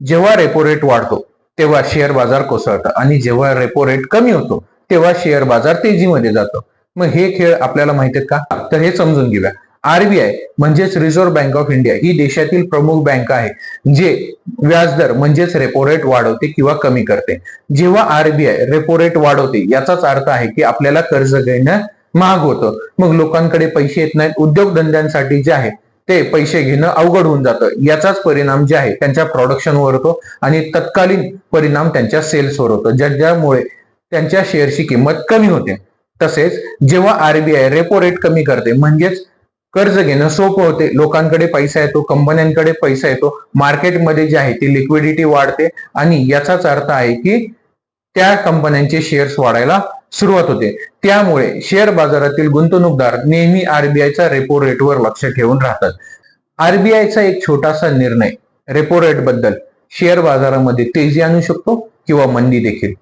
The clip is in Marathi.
जेव्हा रेपो रेट वाढतो तेव्हा शेअर बाजार कोसळतं. आणि जेव्हा रेपो रेट कमी होतो तेव्हा शेअर बाजार तेजीमध्ये जातो. मग हे खेळ आपल्याला माहीत आहेत का? तर हे समजून घेऊया. आरबीआय म्हणजेच रिझर्व्ह बँक ऑफ इंडिया ही देशातील प्रमुख बँक आहे जे व्याजदर म्हणजेच रेपो रेट वाढवते किंवा कमी करते. जेव्हा आरबीआय रेपो रेट वाढवते याचाच अर्थ आहे की आपल्याला कर्ज घेणं महाग होतं. मग लोकांकडे पैसे येत नाहीत उद्योगधंद्यांसाठी जे आहे ते पैसे घेणं अवघड होऊन जातं. याचाच परिणाम जे आहे त्यांच्या प्रॉडक्शनवर होतो आणि तत्कालीन परिणाम त्यांच्या सेल्सवर होतो. ज्या ज्यामुळे त्यांच्या शेअरची किंमत कमी होते. तसेच जेव्हा आरबीआय रेपो रेट कमी करते म्हणजेच कर्ज घेणं सोपं होते. लोकांकडे पैसा येतो कंपन्यांकडे पैसा येतो. मार्केटमध्ये जे आहे ती लिक्विडिटी वाढते. आणि याचाच अर्थ आहे की त्या कंपन्यांचे शेअर्स वाढायला सुरुवात होते. त्यामुळे शेअर बाजारातील गुंतवणूकदार नेहमी आरबीआयचा रेपो रेटवर लक्ष ठेवून राहतात. आरबीआयचा एक छोटासा निर्णय रेपो रेटबद्दल शेअर बाजारामध्ये तेजी आणू शकतो किंवा मंदी देखील.